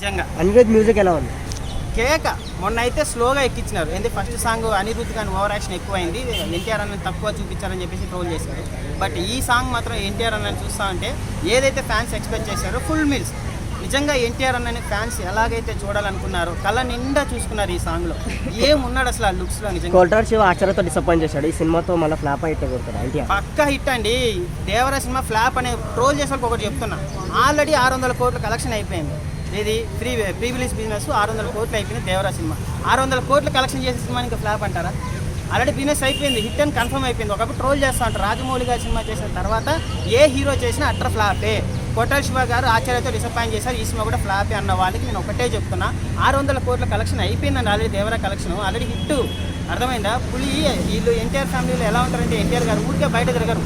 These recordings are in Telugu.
నిజంగా. అనిరుద్ మ్యూజిక్ ఎలా ఉంది? కేక మొన్న అయితే స్లోగా ఎక్కించినారు. ఎందుకంటే ఫస్ట్ సాంగ్ అనిరుద్ధ్ కానీ ఓవర్ యాక్షన్ ఎక్కువైంది. ఎన్టీఆర్ అన్న తక్కువ చూపించారని చెప్పేసి ట్రోల్ చేశారు. బట్ ఈ సాంగ్ మాత్రం ఎన్టీఆర్ అన్న చూస్తా ఉంటే ఏదైతే ఫ్యాన్స్ ఎక్స్పెక్ట్ చేశారో ఫుల్ మీల్స్ నిజంగా ఎన్టీఆర్ అన్నని ఫ్యాన్స్ ఎలాగైతే చూడాలనుకున్నారో కళ్ళ నిండా చూసుకున్నారు ఈ సాంగ్లో ఏమున్నాడు అసలు ఆ లుక్స్లో నిజంగా? కోల్టార్ శివ ఆచార్యతో డిసప్పాయింట్ చేశాడు. ఈ సినిమాతో మళ్ళీ ఫ్లాప్ అయితే కొడతాడు పక్క హిట్ అండి. దేవర సినిమా ఫ్లాప్ అనే ట్రోల్ చేసే ఒకటి చెప్తున్నా. ఆల్రెడీ ఆరు వందల కోట్ల కలెక్షన్ అయిపోయింది. ఇది ఫ్రీ ప్రీ రిలీజ్ బిజినెస్ ఆరు వందల కోట్లు అయిపోయింది దేవరా సినిమా. ఆరు వందల కోట్లు కలెక్షన్ చేసే సినిమా ఇంకా ఫ్లాప్ అంటారా? ఆల్రెడీ బిజినెస్ అయిపోయింది హిట్ అని కన్ఫర్మ్ అయిపోయింది. ఒకప్పుడు ట్రోల్ చేస్తా ఉంటారు. రాజమౌళి గారి సినిమా చేసిన తర్వాత ఏ హీరో చేసినా అట్ర ఫ్లాపే. కోటల్ శివ గారు ఆచార్యతో డిసప్పాయింట్ చేశారు. ఈ సినిమా కూడా ఫ్లాపే అన్న వాళ్ళకి నేను ఒకటే చెప్తున్నా. ఆరు వందల కోట్ల కలెక్షన్ అయిపోయిందండి already Devara collection. Already hit అర్థమైందా? పులి వీళ్ళు ఎన్టీఆర్ ఫ్యామిలీలో ఎలా ఉంటారంటే ఎన్టీఆర్ గారు ఊరికే బయట తిరగరు.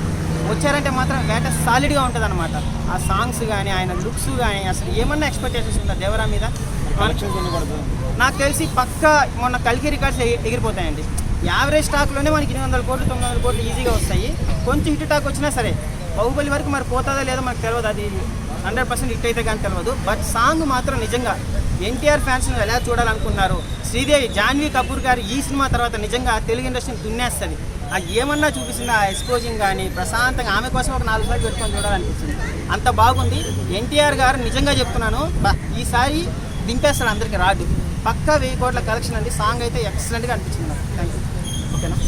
వచ్చారంటే మాత్రం వేట సాలిడ్గా ఉంటుంది అనమాట ఆ సాంగ్స్ కానీ ఆయన లుక్స్ కానీ అసలు ఏమన్నా ఎక్స్పెక్టేషన్స్ ఉందా దేవరా మీద? నాకు తెలిసి పక్క మొన్న కల్కి రికార్డ్స్ ఎగిరిపోతాయండి. యావరేజ్ స్టాక్లోనే మనకి ఎనిమిది వందల కోట్లు తొమ్మిది వందల కోట్లు ఈజీగా వస్తాయి. కొంచెం హిట్ టాక్ వచ్చినా సరే బాహుబలి వరకు మరి పోతుందా లేదో మనకు తెలియదు అది హండ్రెడ్ పర్సెంట్ హిట్ అయితే కానీ తెలియదు బట్ సాంగ్ మాత్రం నిజంగా ఎన్టీఆర్ ఫ్యాన్స్ ఎలా చూడాలనుకున్నారు శ్రీదేవి జాన్వీ కపూర్ గారు ఈ సినిమా తర్వాత నిజంగా తెలుగు ఇండస్ట్రీని దున్నేస్తుంది. ఆ ఏమన్నా చూపిస్తుంది? ఆ ఎక్స్పోజింగ్ కానీ ప్రశాంతంగా ఆమె కోసం ఒక నాలుగు సార్లు పెట్టుకొని చూడాలనిపించింది అంత బాగుంది. ఎన్టీఆర్ గారు నిజంగా చెప్తున్నాను ఈసారి దింపేస్తాడు అందరికీ రాడు పక్కా వెయ్యి కోట్ల కలెక్షన్ అండి. సాంగ్ అయితే ఎక్సలెంట్గా అనిపించింది నాకు. థ్యాంక్ యూ ఓకేనా?